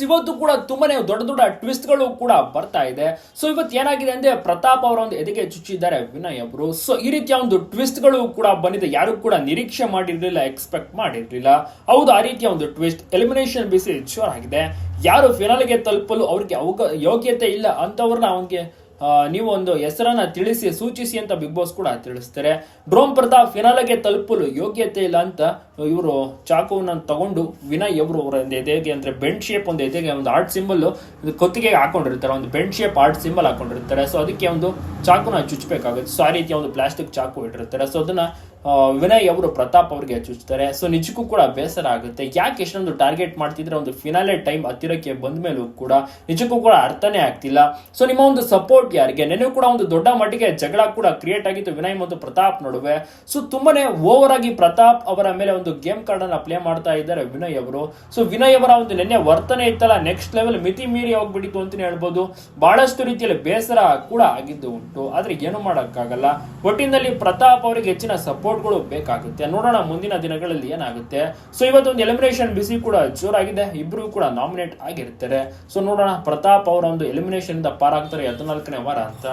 Friends ಇವತ್ತು ಕೂಡ ತುಂಬಾನೇ ದೊಡ್ಡ ದೊಡ್ಡ ಟ್ವಿಸ್ಟ್ಗಳು ಕೂಡ ಬರ್ತಾ ಇದೆ. ಸೊ ಇವತ್ತು ಏನಾಗಿದೆ ಅಂದ್ರೆ ಪ್ರತಾಪ್ ಅವರ ಒಂದು ಎದೆಗೆ ಚುಚ್ಚಿದ್ದಾರೆ ವಿನಯ್ ಅವರು. ಸೊ ಈ ರೀತಿಯ ಒಂದು ಟ್ವಿಸ್ಟ್ಗಳು ಕೂಡ ಬಂದಿದೆ. ಯಾರು ಕೂಡ ನಿರೀಕ್ಷೆ ಮಾಡಿರಲಿಲ್ಲ ಎಕ್ಸ್ಪೆಕ್ಟ್ ಮಾಡಿರಲಿಲ್ಲ. ಹೌದು, ಆ ರೀತಿಯ ಒಂದು ಟ್ವಿಸ್ಟ್ ಎಲಿಮಿನೇಷನ್ ಬಿಸಿ ಆಗಿದೆ ಯಾರು ಫಿನಾಲ್ಗೆ ತಲುಪಲು ಅವ್ರಿಗೆ ಅವಗ ಯೋಗ್ಯತೆ ಇಲ್ಲ ಅಂತವ್ರನ್ನ ಅವನಿಗೆ ನೀವು ಒಂದು ಹೆಸರನ್ನ ತಿಳಿಸಿ, ಸೂಚಿಸಿ ಅಂತ ಬಿಗ್ ಬಾಸ್ ಕೂಡ ತಿಳಿಸ್ತಾರೆ. ಡ್ರೋಮ್ ಪ್ರತಾಪ್ ಫಿನಾಲೆಗೆ ತಲುಪಲು ಯೋಗ್ಯತೆ ಇಲ್ಲ ಅಂತ ಇವರು ಚಾಕುವನ್ನ ತಗೊಂಡು ವಿನಯ್ ಅವರು ಒಂದು ಎದೆಗೆ ಅಂದ್ರೆ ಬೆಂಡ್ ಶೇಪ್ ಒಂದು ಎದೆಗೆ ಒಂದು ಆರ್ಟ್ ಸಿಂಬಲ್ ಕೊತ್ತಿಗೆ ಹಾಕೊಂಡಿರ್ತಾರೆ. ಒಂದು ಬೆಂಡ್ ಶೇಪ್ ಆರ್ಟ್ ಸಿಂಬಲ್ ಹಾಕೊಂಡಿರ್ತಾರೆ. ಸೊ ಅದಕ್ಕೆ ಒಂದು ಚಾಕುನ ಚುಚ್ಚಬೇಕಾಗುತ್ತೆ ಸೊ ಆ ರೀತಿಯ ಒಂದು ಪ್ಲಾಸ್ಟಿಕ್ ಚಾಕು ಇಟ್ಟಿರ್ತಾರೆ. ಸೊ ಅದನ್ನ ವಿನಯ್ ಅವರು ಪ್ರತಾಪ್ ಅವರಿಗೆ ಚುಚ್ತಾರೆ. ಸೊ ನಿಜಕ್ಕೂ ಕೂಡ ಬೇಸರ ಆಗುತ್ತೆ. ಯಾಕೆ ಎಷ್ಟೊಂದು ಟಾರ್ಗೆಟ್ ಮಾಡ್ತಿದ್ರೆ ಒಂದು ಫಿನಾಲೆ ಟೈಮ್ ಹತ್ತಿರಕ್ಕೆ ಬಂದ ಮೇಲೂ ಕೂಡ ನಿಜಕ್ಕೂ ಕೂಡ ಅರ್ಥನೇ ಆಗ್ತಿಲ್ಲ. ಸೊ ನಿಮ್ಮ ಒಂದು ಸಪೋರ್ಟ್ ಯಾರಿಗೆ ನೆನೆ ಕೂಡ ಒಂದು ದೊಡ್ಡ ಮಟ್ಟಿಗೆ ಜಗಳ ಕೂಡ ಕ್ರಿಯೇಟ್ ಆಗಿತ್ತು. ವಿನಯ್ ಮತ್ತು ಪ್ರತಾಪ್ ನಡುವೆ. ಸೊ ತುಂಬಾನೇ ಓವರ್ ಆಗಿ ಪ್ರತಾಪ್ ಅವರ ಮೇಲೆ ಒಂದು ಗೇಮ್ ಕಾರ್ಡ್ ಅನ್ನ ಪ್ಲೇ ಮಾಡ್ತಾ ಇದ್ದಾರೆ ವಿನಯ್ ಅವರು. ಸೊ ವಿನಯ್ ಅವರ ಒಂದು ನೆನ್ನೆ ವರ್ತನೆ ಇತ್ತಲ್ಲ ನೆಕ್ಸ್ಟ್ ಲೆವೆಲ್ ಮಿತಿ ಮೀರಿ ಹೋಗ್ಬಿಟ್ಟಿತ್ತು ಅಂತಾನೆ ಹೇಳ್ಬೋದು. ಬಹಳಷ್ಟು ರೀತಿಯಲ್ಲಿ ಬೇಸರ ಕೂಡ ಆಗಿದ್ದು ಉಂಟು. ಆದ್ರೆ ಏನು ಮಾಡೋಕ್ಕಾಗಲ್ಲ. ಒಟ್ಟಿನಲ್ಲಿ ಪ್ರತಾಪ್ ಅವರಿಗೆ ಹೆಚ್ಚಿನ ಸಪೋರ್ಟ್ಗಳು ಬೇಕಾಗುತ್ತೆ. ನೋಡೋಣ ಮುಂದಿನ ದಿನಗಳಲ್ಲಿ ಏನಾಗುತ್ತೆ. ಸೊ ಇವತ್ತೊಂದು ಎಲಿಮಿನೇಷನ್ ಬಿಸಿ ಕೂಡ ಜೋರಾಗಿದೆ. ಇಬ್ಬರು ಕೂಡ ನಾಮಿನೇಟ್ ಆಗಿರ್ತಾರೆ. ಸೊ ನೋಡೋಣ ಪ್ರತಾಪ್ ಅವರ ಒಂದು ಎಲಿಮಿನೇಷನ್ ಇಂದ ಪಾರಾಗ್ತಾರೆ. ಹದಿನಾಲ್ಕನೇ ವಾರ ಅಂತ